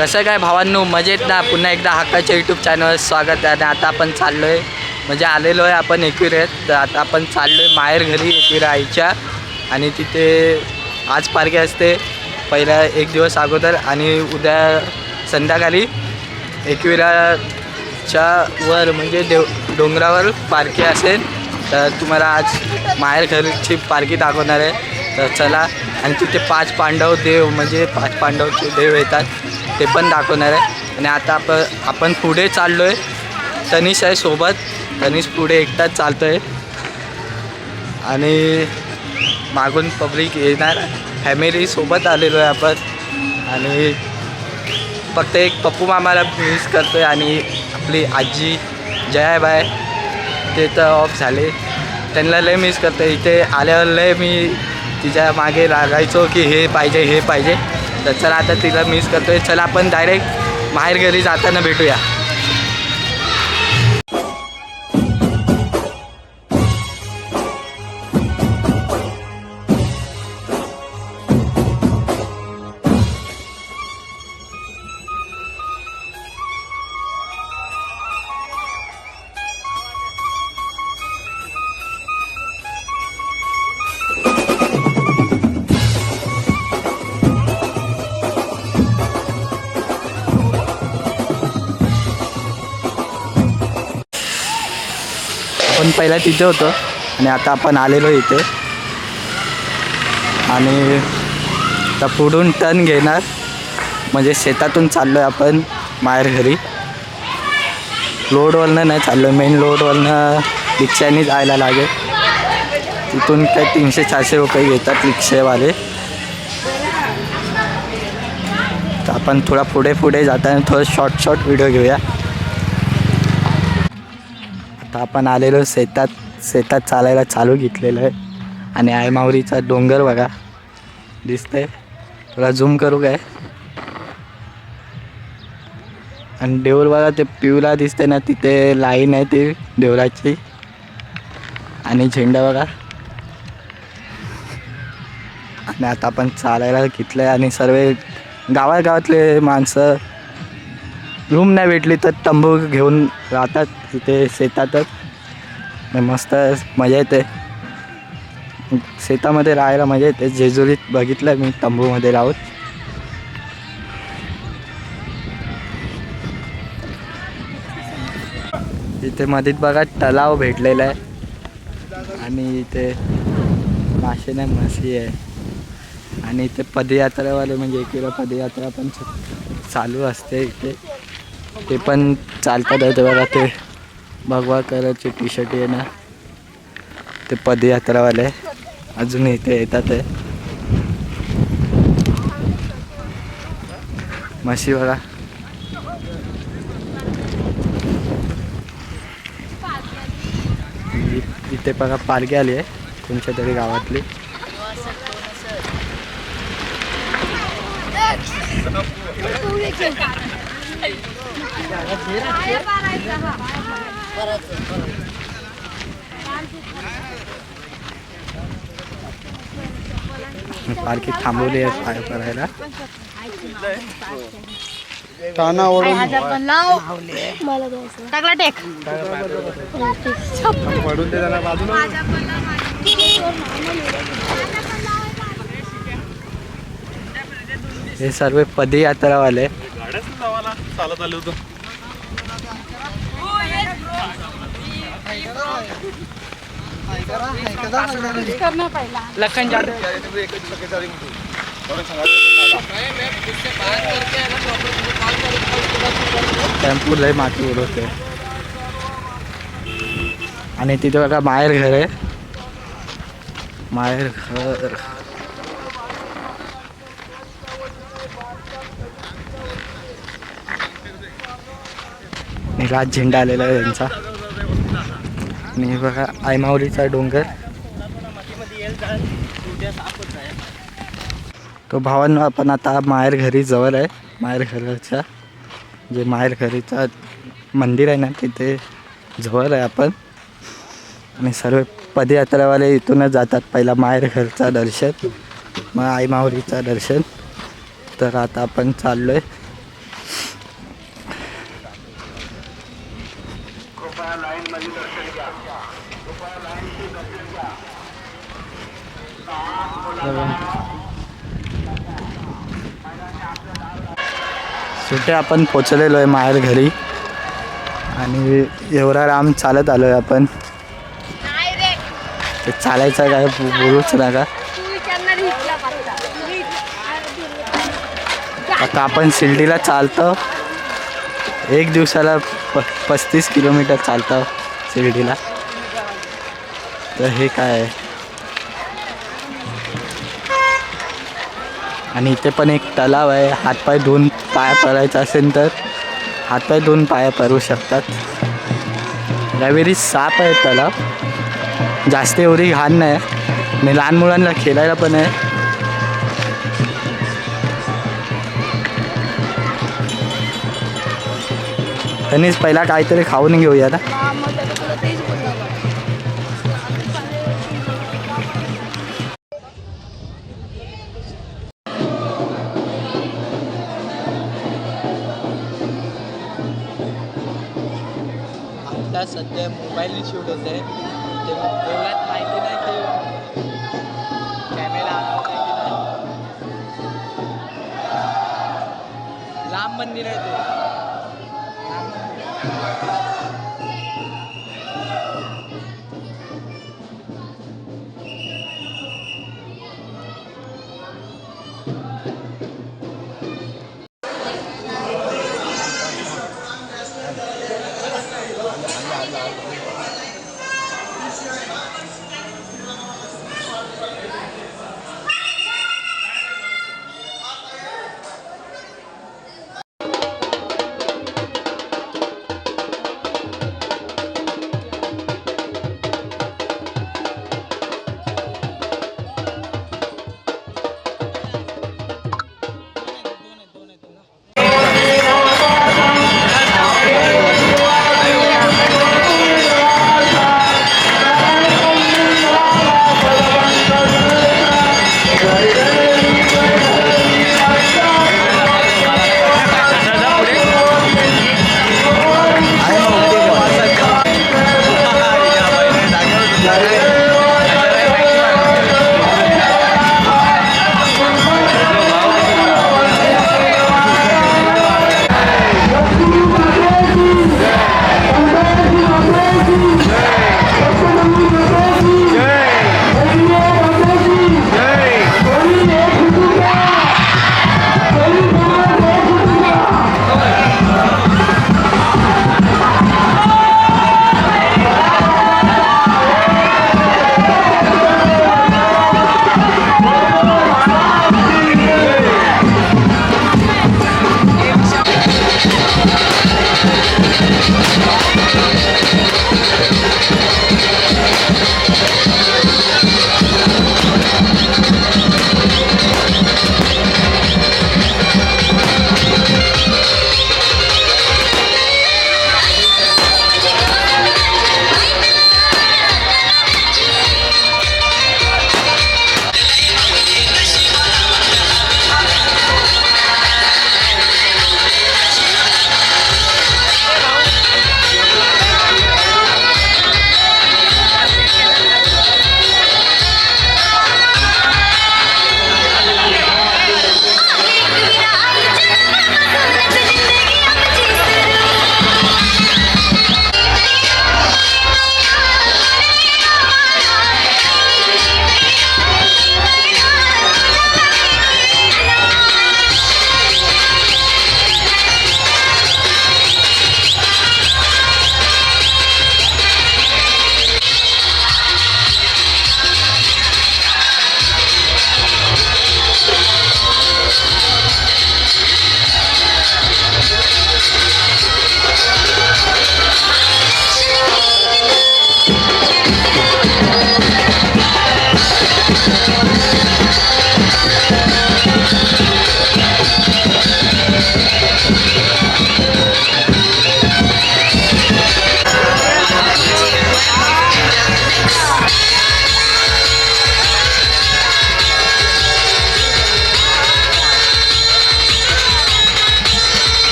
कसं काय भावांनो मजेत ना? पुन्हा एकदा हक्काच्या यूट्यूब चॅनलवर स्वागत आहे. आणि आता आपण चाललो आहे म्हणजे आलेलो आहे आपण एकविरेत तर आता आपण चाललो आहे माहेर घरी एकविरा आईच्या. आणि तिथे आज पारखे असते. पहिला एक दिवस अगोदर आणि उद्या संध्याकाळी एकविराच्या वर म्हणजे देव डोंगरावर पारखी असेल. तर तुम्हाला आज माहेर घरची पारखी दाखवणार आहे. तर चला आणि तिथे पाच पांडव देव म्हणजे पाच पांडवचे देव येतात. ते पण दाखवणार आहे. आणि आता आपण आपण पुढे चाललो आहे तनिष आहे सोबत. तनिष पुढे एकटाच चालतो आहे आणि मागून पब्लिक येणार. फॅमिलीसोबत आलेलो आहे आपण. आणि फक्त एक पप्पू मामाला मिस करतो आहे आणि आपली आजी जयाबाय ते तर ऑफ झाले. त्यांना लय मिस करतो इथे आल्यावर लय मी तिच्यामागे लागायचो की हे पाहिजे हे पाहिजे. तर चला आता तिला मिस करतोय. चला आपण डायरेक्ट माहेर घरी जाताना भेटूया. आपण पहिला तिथे होतो. आणि आता आपण आलेलो इथे. आणि आता पुढून टर्न घेणार. म्हणजे शेतातून चाललो आहे आपण माहेर घरी. लोडवरनं नाही चाललो मेन लोडवरनं रिक्षाने जायला लागेल. तिथून काय तीनशे चारशे रुपये घेतात रिक्षेवाले. तर आपण थोडा पुढे पुढे जाताना थोडं शॉर्ट शॉर्ट व्हिडिओ घेऊया. आता आपण आलेलो शेतात शेतात चालायला चालू घेतलेलं आहे. आणि आयमावरीचा डोंगर बघा दिसतंय. थोडा झूम करू काय? आणि देऊळ बघा ते पिवला दिसते ना तिथे लाईन आहे ती देवळाची आणि झेंडा बघा. आणि आता आपण चालायला घेतलं आहे आणि सर्व गावागावातले माणसं रूम नाही भेटली तर तंबू घेऊन राहतात तिथे शेतातच. आणि मस्त मजा येते. शेतामध्ये राहायला मजा येते. जेजुरीत बघितलं मी तंबूमध्ये राहून. इथे मधीत बघा तलाव भेटलेला आहे. आणि इथे मासे नाही माशी आहे. आणि इथे पदयात्रावाले म्हणजे एकविरा पदयात्रा पण चालू असते इथे. ते पण चालतात आहे ते बघा ते भगवा कलरचे टी शर्ट आहे ना. ते पदयात्रावाले अजून इथे येतात आहे. म्हशी बघा. इ- इथे बघा पालखी आली आहे तुमच्या तरी गावातली. पालखी थांबवली आहे पाय करायला काना ओढून टाकला टेक. पडून ते जरा बाजूला. हे सर्व पदयात्रावाले. गाड्याच लावाला चालत आलो होतो. लखन जाधव टेम्पो लय माती उडवते आणि तिथे बघा माहेर घर आहे. माहेर घर. राज झेंडा आलेला आहे त्यांचा. आणि हे बघा आयमावलीचा डोंगर. तो भावांनो आपण आता माहेर घरी जवळ आहे. माहेर घराच्या जे माहेर घरीचा मंदिर आहे ना तिथे जवळ आहे आपण. आणि सर्व पदयात्रावाले इथूनच जातात. पहिला माहेर घरचा दर्शन मग आई दर्शन. तर आता आपण चाललो आहे सुटे आपण पोचलेलो आहे माहेर घरी. आणि एवढा लांब चालत आलो आहे आपण ते चालायचं काय बोलूच नका. आता आपण शिर्डीला चालतो. एक दिवसाला प पस्तीस किलोमीटर चालतो शिर्डीला. तर हे काय आहे? आणि इथे पण एक तलाव आहे. हातपाय धुवून पाया पडायचा असेल तर हातपाय धुवून पाया पडू शकतात. रवेरी साप आहे तलाव. जास्त एवढी घाण नाही. आणि लहान मुलांना खेळायला पण आहे. त्यांनीच पहिला काहीतरी खाऊन घेऊया ना? त्या मोबाईलने शूट होत आहे. एवढ्यात माहिती नाही की कॅमेरा लांब मंदिर आहे ते.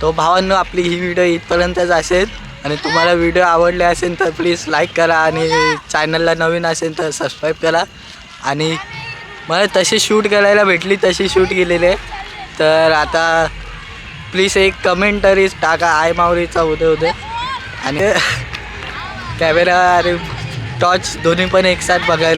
तो भावांनो आपली ही व्हिडिओ इथपर्यंतच असेल. आणि तुम्हाला व्हिडिओ आवडले असेल तर प्लीज लाईक करा आणि चॅनलला नवीन असेल तर सबस्क्राईब करा. आणि मला तशी शूट करायला भेटली तशी शूट केलेली. आहे तर आता प्लीज एक कमेंट तरी टाका. आय मावरीचा उद्या उद्या. आणि कॅमेरा आणि टॉर्च दोन्ही पण एकसाथ बघायला